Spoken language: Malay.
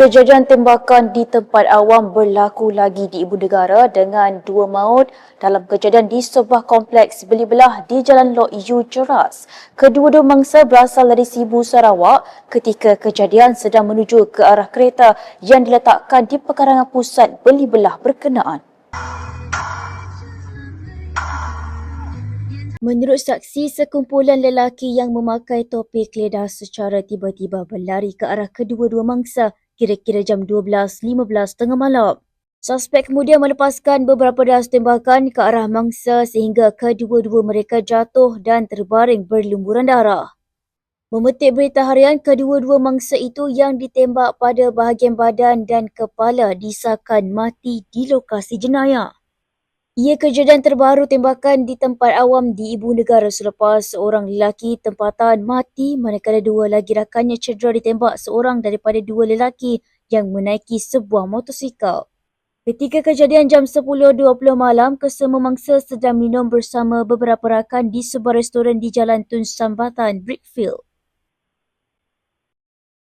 Kejadian tembakan di tempat awam berlaku lagi di ibu negara dengan dua maut dalam kejadian di sebuah kompleks beli belah di Jalan Lok Yu Ceras. Kedua-dua mangsa berasal dari Sibu Sarawak ketika kejadian sedang menuju ke arah kereta yang diletakkan di pekarangan pusat beli belah berkenaan. Menurut saksi, sekumpulan lelaki yang memakai topi keledar secara tiba-tiba berlari ke arah kedua-dua mangsa kira-kira jam 12.15 tengah malam. Suspek kemudian melepaskan beberapa das tembakan ke arah mangsa sehingga kedua-dua mereka jatuh dan terbaring berlumuran darah. Memetik berita harian, kedua-dua mangsa itu yang ditembak pada bahagian badan dan kepala disahkan mati di lokasi jenayah. Ia kejadian terbaru tembakan di tempat awam di ibu negara selepas seorang lelaki tempatan mati manakala dua lagi rakannya cedera ditembak seorang daripada dua lelaki yang menaiki sebuah motosikal. Ketika kejadian jam 10.20 malam, kesemua mangsa sedang minum bersama beberapa rakan di sebuah restoran di Jalan Tun Sambatan, Brickfield.